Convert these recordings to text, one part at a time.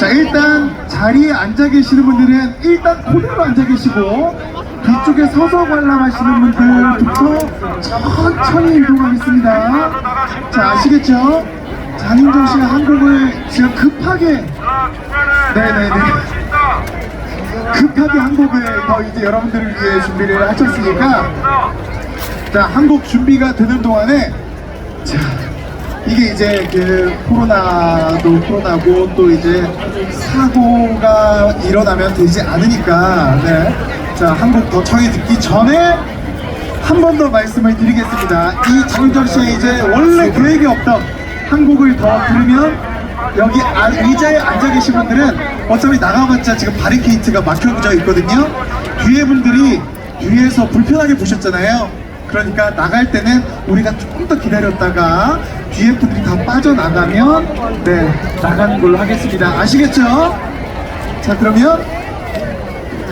자 일단 자리에 앉아 계시는 분들은 일단 그대로 앉아 계시고 뒤쪽에 서서 관람하시는 분들부터 천천히 이동하겠습니다. 자 아시겠죠? 장인정 씨가 한국을 지금 급하게 네네네 급하게 한국을 더 이제 여러분들을 위해 준비를 하셨으니까 자 한국 준비가 되는 동안에 자 이게 이제 그 코로나도 코로나고 또 이제 사고가 일어나면 되지 않으니까 네. 자 한국 더 청해 듣기 전에 한 번 더 말씀을 드리겠습니다. 이 장윤정 씨의 이제 원래 계획이 없던 한국을 더 들으면 여기 아- 의자에 앉아 계신 분들은 어차피 나가봤자 지금 바리케이트가 막혀져 있거든요. 뒤에 분들이 뒤에서 불편하게 보셨잖아요. 그러니까 나갈 때는 우리가 조금 더 기다렸다가 분들이 다 빠져나가면 네 나가는 걸로 하겠습니다. 아시겠죠? 자 그러면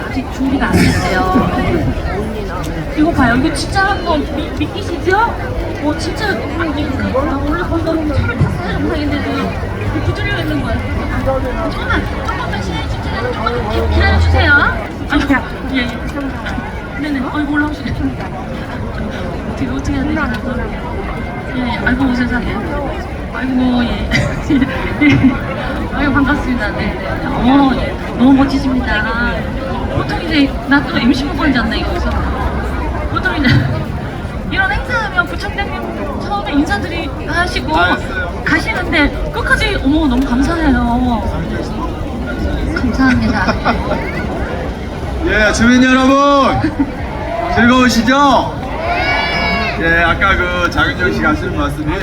아직 준비가 안 됐어요. 이거 봐요. 이거 진짜 한번 미- 믿기시죠? 어, 진짜, 아, 이거, 나 원래 거기서 차를 탔어야 못하겠는데, 구조리가 있는 거야. 어, 잠깐만, 조금만 기다려주세요. 조금만 기- 기다려주세요. 아니, 예, 예. 네네, 아이고, 올라오시네. 어떻게, 어떻게 해야 되지? 예, 예. 아이고, 세상에. 아이고, 예. 예. 아이고, 반갑습니다. 네. 네. 어, 예. 너무 멋지십니다. 보통 이제, 나도 MC 후보이지 않나, 이거서. 보통 이제, 이런 행사하면 부총장님 처음에 인사드리 하시고 가시는데 끝까지 어머 너무 감사해요. 감사합니다. 예, 주민 여러분 즐거우시죠? 예, 아까 그 장윤정 씨가 하시는 말씀이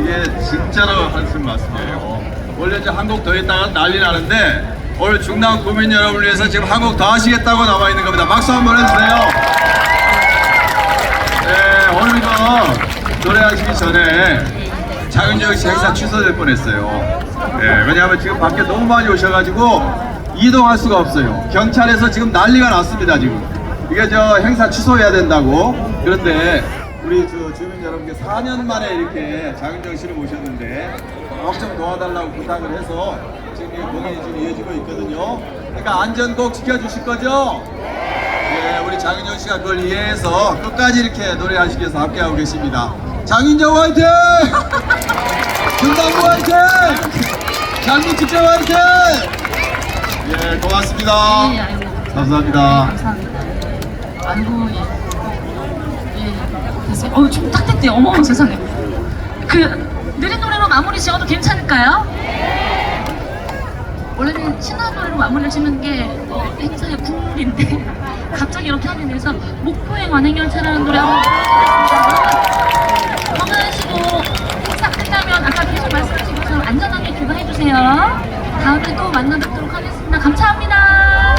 이게 진짜로 하시는 말씀이에요. 원래 이제 한국 더 있다가 난리 나는데 오늘 중남 국민 여러분을 위해서 지금 한국 더 하시겠다고 나와 있는 겁니다. 박수 한번 해주세요. 예, 오늘 이거 노래하시기 전에 장윤정 씨 행사 취소될 뻔했어요. 예, 왜냐하면 지금 밖에 너무 많이 오셔가지고 이동할 수가 없어요. 경찰에서 지금 난리가 났습니다, 지금. 이게 저 행사 취소해야 된다고. 그런데 우리 저 주민 여러분께 4년 만에 이렇게 장윤정 씨를 모셨는데 꼭좀 도와달라고 부탁을 해서 지금 이 공연이 지금 이어지고 있거든요. 그러니까 안전 꼭 지켜주실 거죠? 예, 우리 장윤정 씨가 그걸 이해해서 끝까지 이렇게 노래하시기 위해서 함께하고 계십니다. 장윤정 화이팅! 준당구 화이팅! 장민축제 화이팅! 예, 고맙습니다. 예, 아이고. 감사합니다. 감사합니다. 예. 예. 됐어요. 어우 좀 딱딱해요. 어머 세상에. 그 느린 노래로 마무리 지어도 괜찮을까요? 원래는 신나는 노래로 마무리를 짓는 게 어, 행사의 국룰인데 갑자기 이렇게 하게 돼서 목포의 만행열차라는 노래 한번 불러주겠습니다. 건강하시고 행사 끝나면 아까 계속 말씀하신 것처럼 안전하게 귀가해주세요. 다음에 또 만나 뵙도록 하겠습니다. 감사합니다.